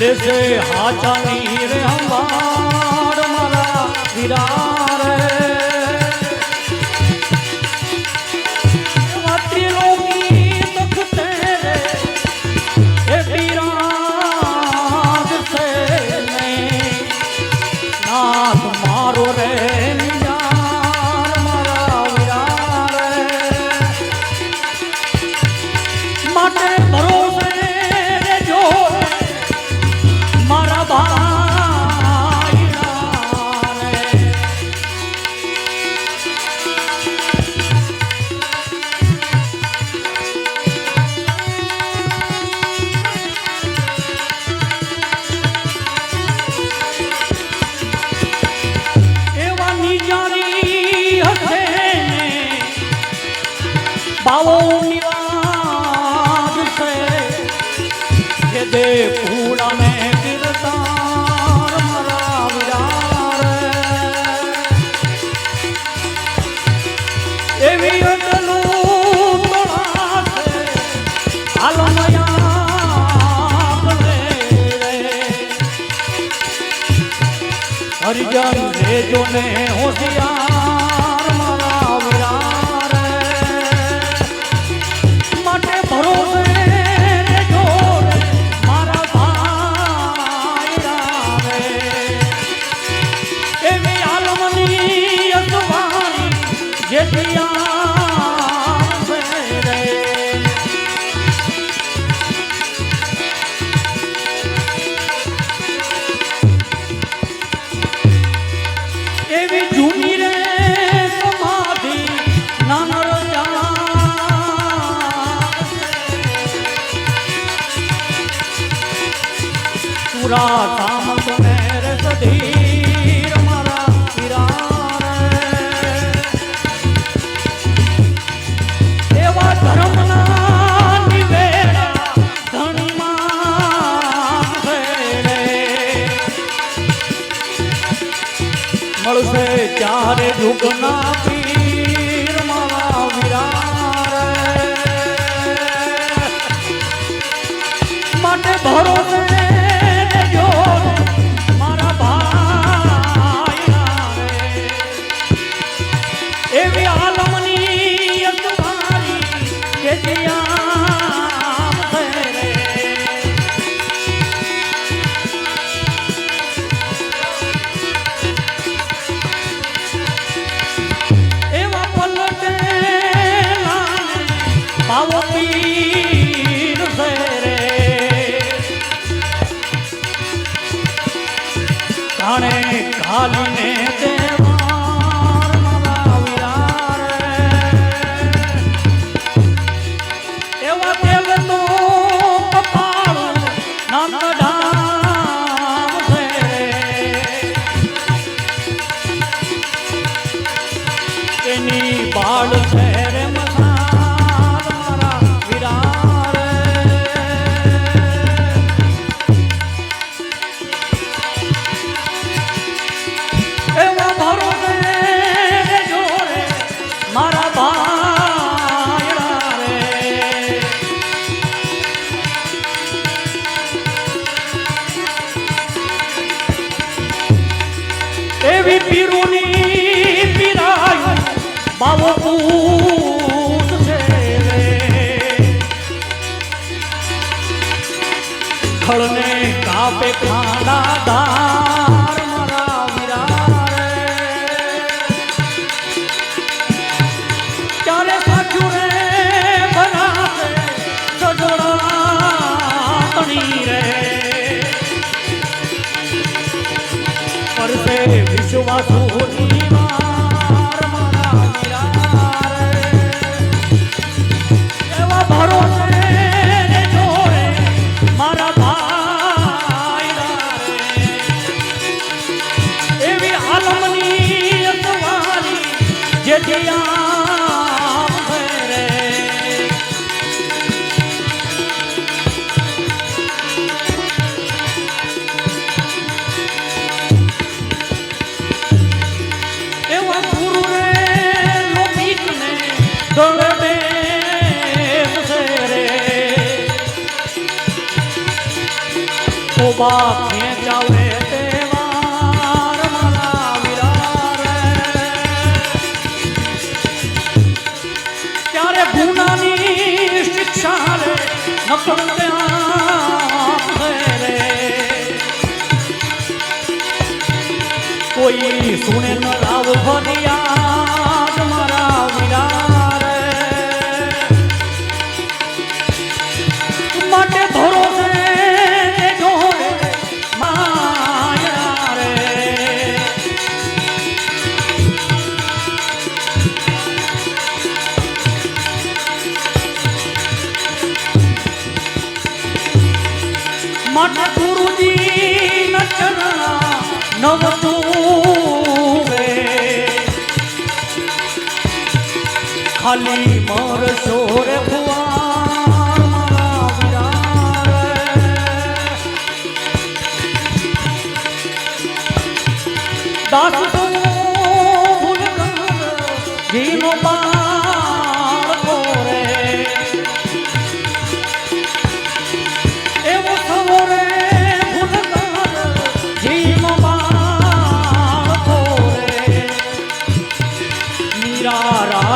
લેશે હાચાની રે હમાર મારા વિરા. આવો નિરાજ છે કે દે પૂળાને કિરદાર મરા વિરાર. એવી અટલું હરિજન રેજો ને હોશિયાર পুরাণ માણે ઘાલીને તે બાવો છે ખળને કાપે ખાના દાર મારા વિરારે. ત્યારે સાચું રે, બનાવે સજોડા તણી રે. પરસે વિશ્વાસુ ની ત્યારે ગુનાની શિક્ષા રે. કોઈ સુણે ન લાવ ભરિયા મારા વિરા ખાલી મારશો રે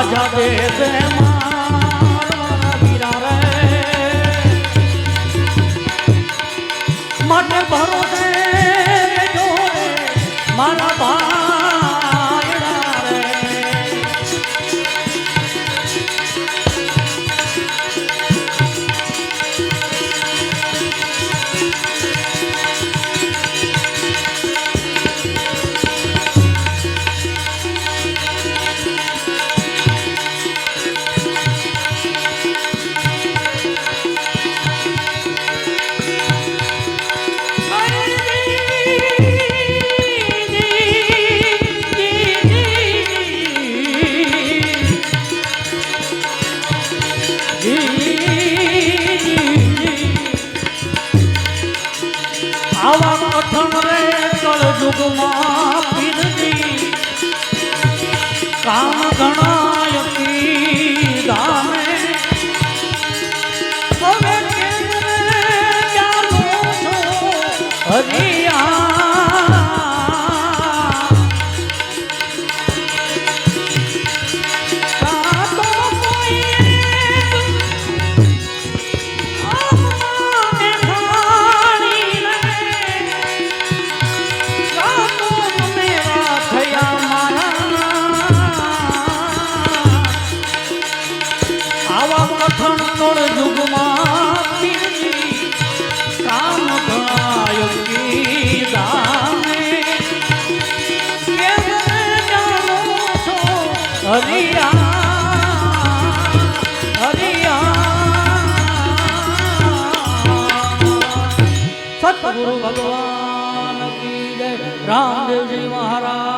राजा दे से मा સતગુરુ ભગવાન રામદેવજી મહારાજ.